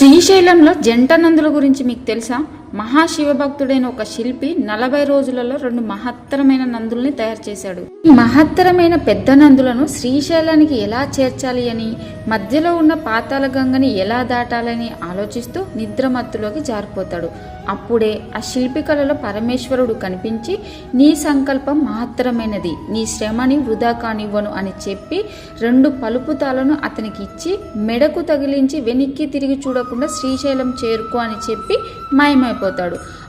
శ్రీశైలంలో జంట నందుల గురించి మీకు తెలుసా? మహాశివభక్తుడైన ఒక శిల్పి నలభై రోజులలో రెండు మహత్తరమైన నందుల్ని తయారు చేశాడు. ఈ మహత్తరమైన పెద్ద నందులను శ్రీశైలానికి ఎలా చేర్చాలి అని మధ్యలో ఉన్న పాతాల గంగని ఎలా దాటాలని ఆలోచిస్తూ నిద్రమత్తులోకి జారిపోతాడు. అప్పుడే ఆ శిల్పి కళలో పరమేశ్వరుడు కనిపించి నీ సంకల్పం మహత్తరమైనది. నీ శ్రమని వృధా కానివ్వను అని చెప్పి రెండు పలుపుతాలను అతనికి ఇచ్చి మెడకు తగిలించి వెనక్కి తిరిగి చూడకుండా శ్రీశైలం చేరుకో అని చెప్పి మాయమైపోతాడు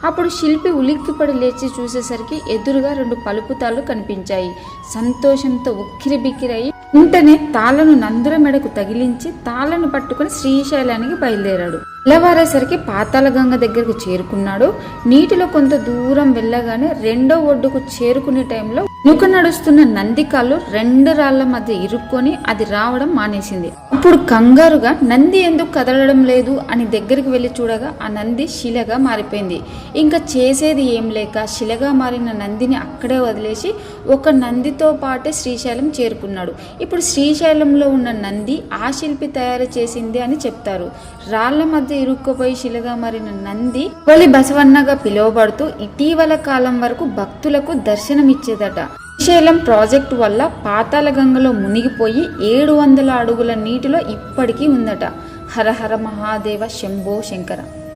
అప్పుడు శిల్పి ఉలిక్కిపడి లేచి చూసేసరికి ఎదురుగా రెండు పలుపుతాలు కనిపించాయి. సంతోషంతో ఉక్కిరి బిక్కిరయి వెంటనే తాళను నందుల మెడకు తగిలించి తాళను పట్టుకుని శ్రీశైలానికి బయలుదేరాడు. తెల్లవారేసరికి పాతాళ గంగ దగ్గరకు చేరుకున్నాడు. నీటిలో కొంత దూరం వెళ్ళగానే రెండో ఒడ్డుకు చేరుకునే టైంలో నూక నడుస్తున్న నంది కాళ్ళు రెండు రాళ్ళ మధ్య ఇరుక్కొని అది రావడం మానేసింది. అప్పుడు కంగారుగా నంది ఎందుకు కదలడం లేదు? అని దగ్గరికి వెళ్ళి చూడగా ఆ నంది శిలగా మారిపోయింది. ఇంకా చేసేది ఏం లేక శిలగా మారిన నందిని అక్కడే వదిలేసి ఒక నందితో పాటే శ్రీశైలం చేరుకున్నాడు. ఇప్పుడు శ్రీశైలంలో ఉన్న నంది ఆ శిల్పి తయారు చేసింది అని చెప్తారు. రాళ్ళ మధ్య ఇరుక్కుపోయి శిలగా మారిన నంది బలి బసవన్నగా పిలువబడుతూ ఇటీవల కాలం వరకు భక్తులకు దర్శనమిచ్చేదట. శ్రీశైలం ప్రాజెక్టు వల్ల పాతాళ గంగలో మునిగిపోయి ఏడు వందల అడుగుల నీటిలో ఇప్పటికీ ఉందట. హర హర మహాదేవ శంభో శంకర.